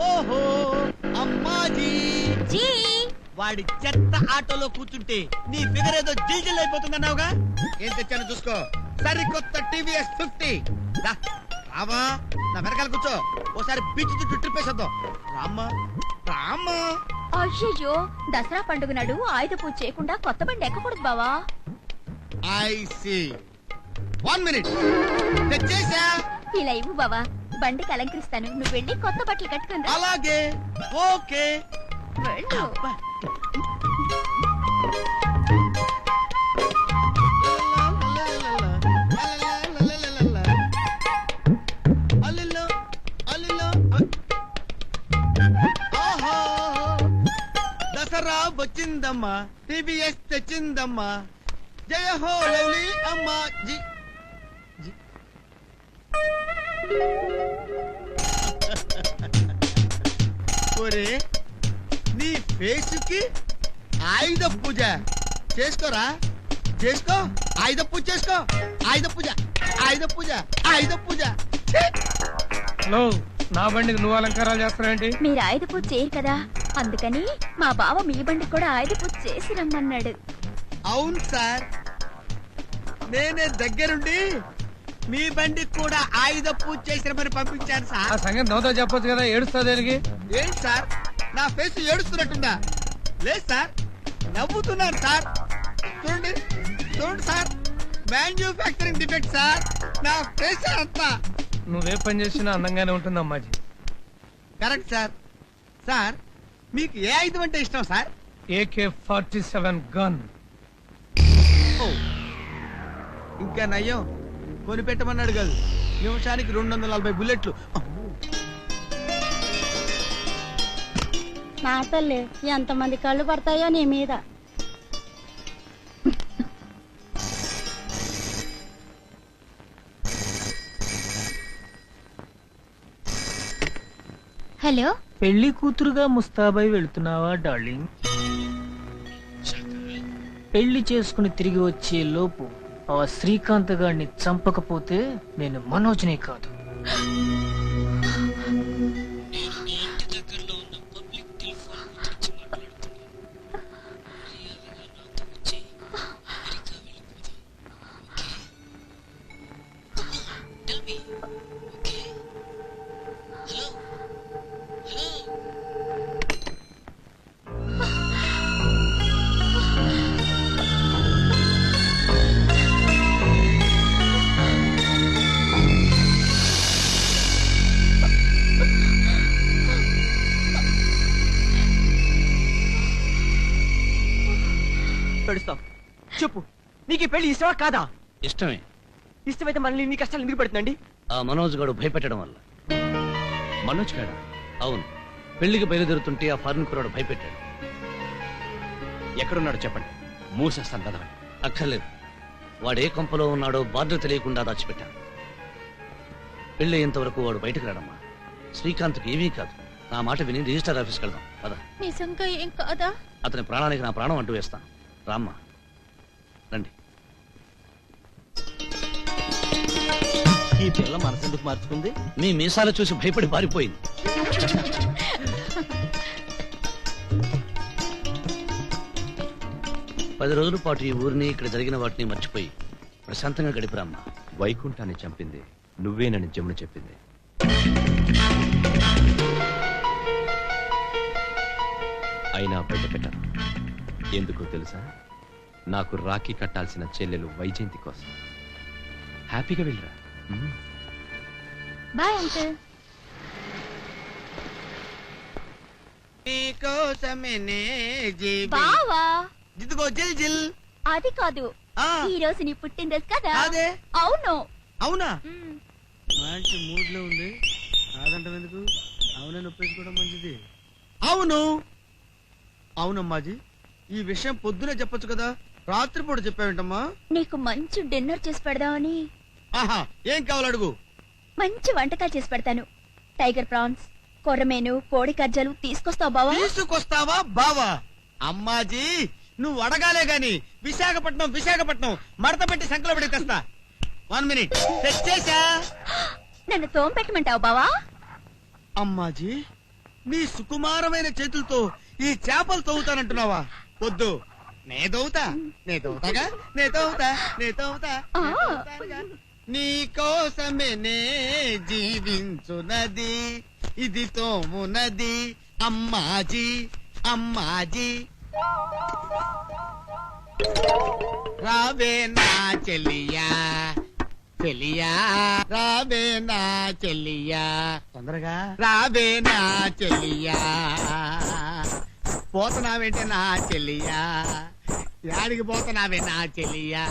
ఓహో అమ్మాజీ. జీ. వాడి చెత్త ఆటోలో కూర్చుంటే నీ ఫిగర్ ఏదో జిల్జిల్ అయిపోతుందన్నావుగా? ఏం తెచ్చాను చూసుకో. సరికొత్త టీవీఎస్ ఫిఫ్టీ. రామా నా వెనకాల కూర్చో. ఓసారి బీచ్ చుట్టూ ట్రిప్ వేసేద్దాం. రామ్మా. రామ్మా. అయ్యయ్యో దసరా పండుగ నాడు ఆయుధ పూజ చేయకుండా కొత్త బండి ఎక్కకూడదు బావా. I see. One minute. తెచ్చేసా. ఇలా ఇవ్వు బావా. బండికి అలంకరిస్తాను. నువ్వు వెళ్ళి కొత్త బట్టలు కట్టుకుందా? అలాగే. ఓకే. వెళ్ళు. దసరా వచ్చిందమ్మా. టీవీఎస్ తెచ్చిందమ్మా. జయ హో లవ్లీ అమ్మా జీ జీ. ఒరే నీ ఫేసుకి ఆయుధ పూజ. చేసుకోరా? చేసుకో? ఆయుధ పూజ చేసుకో. ఆయుధ పూజ. ఆయుధ పూజ. ఆయుధ పూజ! హలో నా బండికి నువ్వు అలంకారాలు చేస్తున్నావేంటి? మీరు ఆయుధ పూజ చేయరు కదా? అందుకని మా బావ మీ బండికి కూడా ఆయుధ పూజ చేసి రమ్మన్నాడు. అవును సార్. నేనే దగ్గరుండి మీ బండికి కూడా ఆయుధ పూజ చేసిరమని పంపించాను ఆ సార్ సంగతి నవ్వుతో చెప్పొచ్చు కదా ఏడుస్తా దేనికి? ఏంటి సార్? నా ఫేస్ ఏడుస్తున్నట్టుందా? లేదు సార్ నవ్వుతున్నాను సార్. చూడండి చూడండి సార్. Manufacturing defect sir. నా ఫేస్ అంతా. నువ్వే పని చేసినా అందంగానే ఉంటుంది అమ్మాజీ. Correct sir. సార్ మీకు ఏ ఆయుధం అంటే ఇష్టం sir? AK forty seven gun. ఓ. ఇంకా నయ్యం. కొనిపెట్టమన్నాడు కాదు. నిమిషానికి రెండు వందల నలభై బుల్లెట్లు నా తల్లి ఎంతమంది కళ్ళు పడతాయో నీ మీద. హలో? పెళ్ళి కూతురుగా ముస్తాబై వెళ్తున్నావా డార్లింగ్? పెళ్ళి చేసుకుని తిరిగి వచ్చే లోపు ఆ శ్రీకాంత్ గారిని చంపకపోతే నేను మనోజ్నే కాదు. చెప్పు. నీకు ఈ పెళ్ళి ఇష్టమా కాదా? ఇష్టమే. ఇష్టమైతే మనల్ని ఇన్ని కష్టాలు ఎందుకు పెడుతుందండి? ఆ మనోజ్ గాడు భయపెట్టడం వల్ల. మనోజ్ గాడా? అవును. పెళ్ళికి బయలుదేరుతుంటే ఆ ఫారిన్ కురాడు భయపెట్టాడు. ఎక్కడున్నాడో చెప్పండి. మూసేస్తాను కదా అక్కర్లేదు. వాడు ఏ కొంపలో ఉన్నాడో బార్డర్ తెలియకుండా దాచిపెట్టాను. పెళ్ళి అయ్యేంత వాడు బయటకు రాడమ్మా. శ్రీకాంత్కి ఏమీ కాదు. నా మాట విని రిజిస్టర్ ఆఫీస్కి వెళ్దాం. పద. నిజంగా ఏం కాదా? అతని ప్రాణానికి నా ప్రాణం అంటూ వేస్తాను రామ్మా. రండి. ఈ పిల్ల మనసెందుకు మార్చుకుంది? మీ మీసాలు చూసి భయపడి పారిపోయింది. పది రోజుల పాటు ఈ ఊరిని ఇక్కడ జరిగిన వాటిని మర్చిపోయి ప్రశాంతంగా గడిపిరామ్మా వైకుంఠాన్ని చంపింది. నువ్వేనని జమున చెప్పింది. అయినా బయట పెట్టను ఎందుకో తెలుసా? నాకు రాఖీ కట్టాల్సిన చెల్లెలు వైజయంతి కోసం. హ్యాపీగా వెళ్ళరా. Bye uncle. బావా. జిల్ జిల్. అది కాదు. ఆ, ఈ రోజు నీ పుట్టినరోజు కదా. కాదే అవును. అవునా? మ్, మంచి మూడ్లో ఉంది. కాదంటాం ఎందుకు? అవునని ఒప్పేసుకోవడం మంచిది. అవును. అవునమ్మాజీ ఈ విషయం పొద్దునే చెప్పొచ్చు కదా. రాత్రిపూట చెప్పావేంటమ్మా? నీకు మంచి డిన్నర్ చేసి పెడదామని. ఆహా ఏం కావాలి అడుగు? మంచి వంటకాలు చేసి పెడతాను. టైగర్ ప్రాన్స్ కొర్రమేను కోడి కజ్జలు తీసుకొస్తావు బావా? తీసుకొస్తావా బావా? అమ్మాజీ నువ్వు అడగాలే గాని విశాఖపట్నం విశాఖపట్నం మడత పెట్టి సంకలో పెట్టి తెస్తా. One minute. తెచ్చేసా నన్ను తోంపెట్టమంటావు బావా? అమ్మాజీ నీ సుకుమారమైన చేతులతో ఈ చేపలు తవ్వుతానంటున్నావా? వద్దు. నే తవ్వుతా నే తవ్వుతాగా నే తవ్వుతా నే తవ్వుతానుగా. నీ కోసమే నే జీవించునది. ఇది తోమునది. అమ్మాజీ అమ్మాజీ. రావే నా చెల్లియా చెల్లియా రావే నా చెల్లియా తొందరగా. రావే నా చెల్లియా పోతున్నావేంటే నా చెల్లియా యాడికి పోతున్నావే నా చెల్లియా.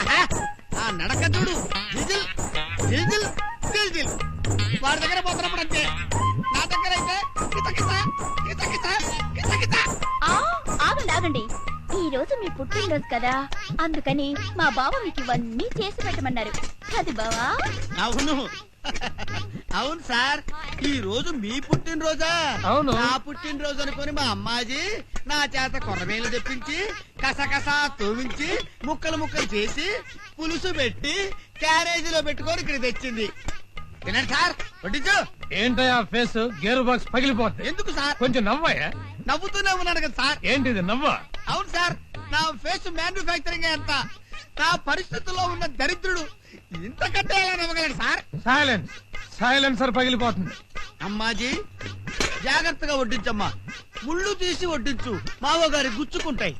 ఆహా, ఆ నడక చూడు. జిజిల్ జిజిల్ జిజిల్. వాడి దగ్గర పోతున్నప్పుడు అంతే. నా దగ్గర అయితే ఆ, ఆగండి ఆగండి. ఈ రోజు మీ పుట్టినరోజు కదా. అందుకని మా బావ మీకు ఇవన్నీ చేసి పెట్టమన్నారు. అది బావా? అవును. అవును సార్. ఈ రోజు మీ పుట్టినరోజా? అవును. నా పుట్టినరోజు అనుకుని మా అమ్మాజీ నా చేత కొర్రమేలు తెప్పించి కసకసా తోమించి ముక్కలు ముక్కలు చేసి పులుసు పెట్టి క్యారేజీలో పెట్టుకొని ఇక్కడ తెచ్చింది. తినండి సార్ వడ్డించు. ఏంటయ్యా ఫేస్ గేర్ బాక్స్ పగిలిపోతుంది? ఎందుకు సార్? కొంచెం నవ్వయ్యా? నవ్వుతూనే ఉన్నాడు కదా సార్. ఏంటిది నవ్వ? అవును సార్ నా ఫేస్ మ్యానుఫ్యాక్చరింగ్ ఎంత నా పరిస్థితుల్లో ఉన్న దరిద్రుడు ఇంతకంటే ఎలా నవ్వగలడు సార్? సైలెన్స్. సైలెన్సర్ పగిలిపోతుంది. అమ్మాజీ జాగ్రత్తగా వడ్డించమ్మా. ముళ్ళు తీసి వడ్డించు. మావో గారి గుచ్చుకుంటాయి.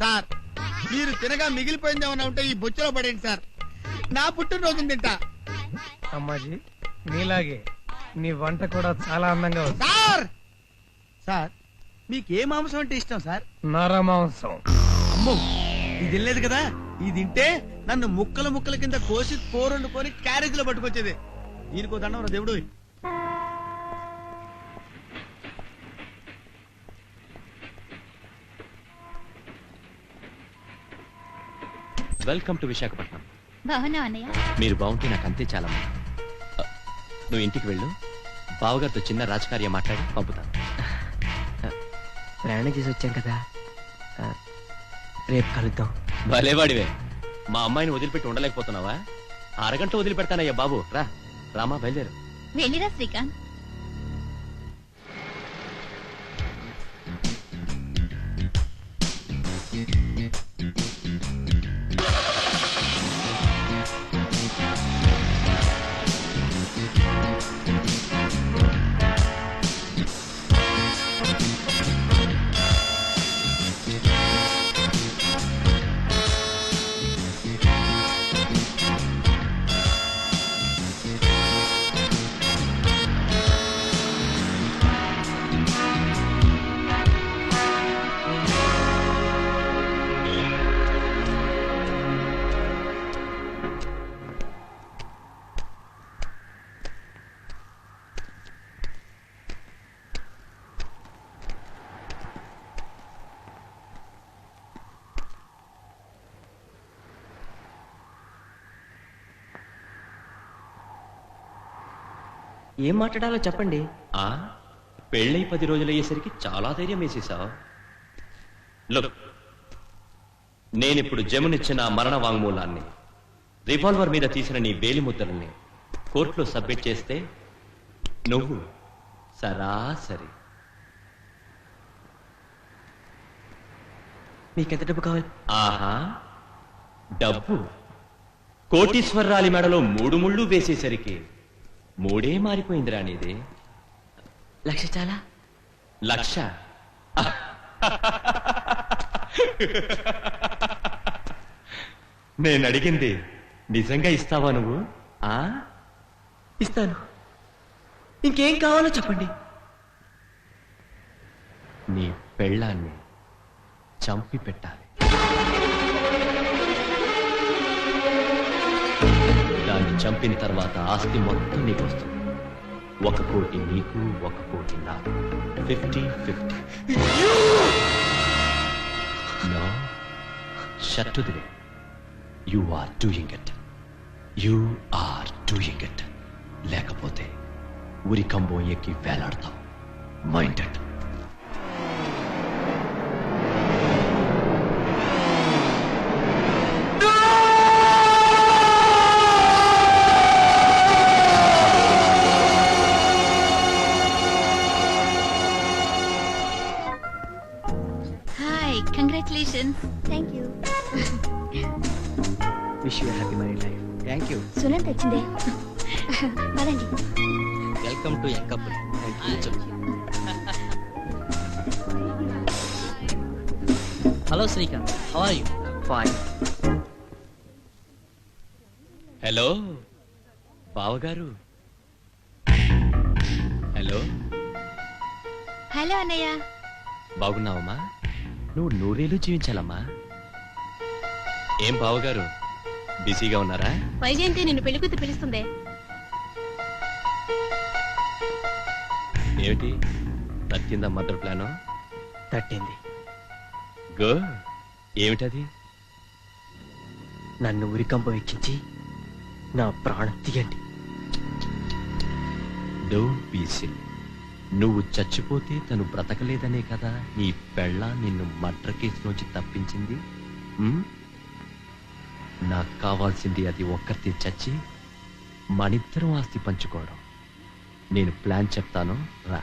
సార్ మీరు తినగా మిగిలిపోయింది ఏమన్నా ఉంటే ఈ బొచ్చులో పడేయండి సార్. నా పుట్టినరోజు తింటా. అమ్మాజీ నీలాగే నీ వంట కూడా చాలా అందంగా ఉంది. సార్! సార్ మీకు ఏ మాంసం అంటే ఇష్టం సార్? నరమాంసం అమ్మో ఇది తినలేదు కదా. ఇది తింటే నన్ను ముక్కలు ముక్కల కింద కోసి కూరొండుకొని క్యారేజీలో పట్టుకొచ్చేది. దీనికో దండం రా దేవుడు. Welcome to Visakhapatnam. బాగున్నా అన్నయ్య? మీరు బాగుంటే నాకు అంతే చాలా నువ్వు ఇంటికి వెళ్ళు. బావగారితో చిన్న రాజకార్యం మాట్లాడి పంపుతాను ప్రయాణం చేసి వచ్చాం కదా. రేపు కలుద్దాం. భలేవాడివే. మా అమ్మాయిని వదిలిపెట్టి ఉండలేకపోతున్నావా? అరగంట వదిలిపెడతానయ్యా బాబు. రా. రామా బయలుదేరు. వెళ్ళిరా శ్రీకాంత్. ఏం మాట్లాడాలో చెప్పండి. ఆ పెళ్ళై పది రోజులయ్యేసరికి చాలా ధైర్యం వేసేసావు నేనిప్పుడు జమునిచ్చిన మరణ వాంగ్మూలాన్ని రివాల్వర్ మీద తీసిన నీ వేలి ముద్రల్ని కోర్టులో సబ్మిట్ చేస్తే నువ్వు సరాసరి. మీకెంత డబ్బు కావాలి? ఆహా డబ్బు. కోటీశ్వరరాలి మెడలో మూడు ముళ్ళు వేసేసరికి మూడే మారిపోయిందిరా నీది. లక్ష చాలా? లక్ష? నేను అడిగింది నిజంగా ఇస్తావా నువ్వు? ఆ? ఇస్తాను. ఇంకేం కావాలో చెప్పండి. నీ పెళ్ళాన్ని చంపి పెట్టాలి చంపిన తర్వాత ఆస్తి మొత్తం నీకు వస్తుంది. ఒక కోటి నీకు ఒక కోటి నాకు. Fifty fifty no షట్టుదిలే you are doing it you are doing it లేకపోతే ఉరికంబం ఎక్కి వేలాడతావు mind it welcome to ఎంకపుల్ hello Srikanth how are you fine hello బావగారు? హలో హలో అన్నయ్య బాగున్నావమ్మా? నువ్వు నూరేళ్ళు జీవించాలమ్మా. ఏం బావగారు? బిజీగా ఉన్నారా? వైజయంతి నిన్ను పెళ్ళికూతురు పిలుస్తుందే. ఏమిటి? తట్టిందా మదర్ ప్లాను? తట్టింది. గో ఏమిటది? నన్ను ఉరికంప ఎక్కించి నా ప్రాణం తీయండి. డోంట్ బీ సిల్ నువ్వు చచ్చిపోతే తను బ్రతకలేదనే కదా? నీ పెళ్ళ నిన్ను మర్డర్ కేసు నుంచి తప్పించింది? నాకు కావాల్సింది అది ఒక్కరితే చచ్చి మనిద్దరం ఆస్తి పంచుకోవడం. నేను ప్లాన్ చెప్తాను. రా.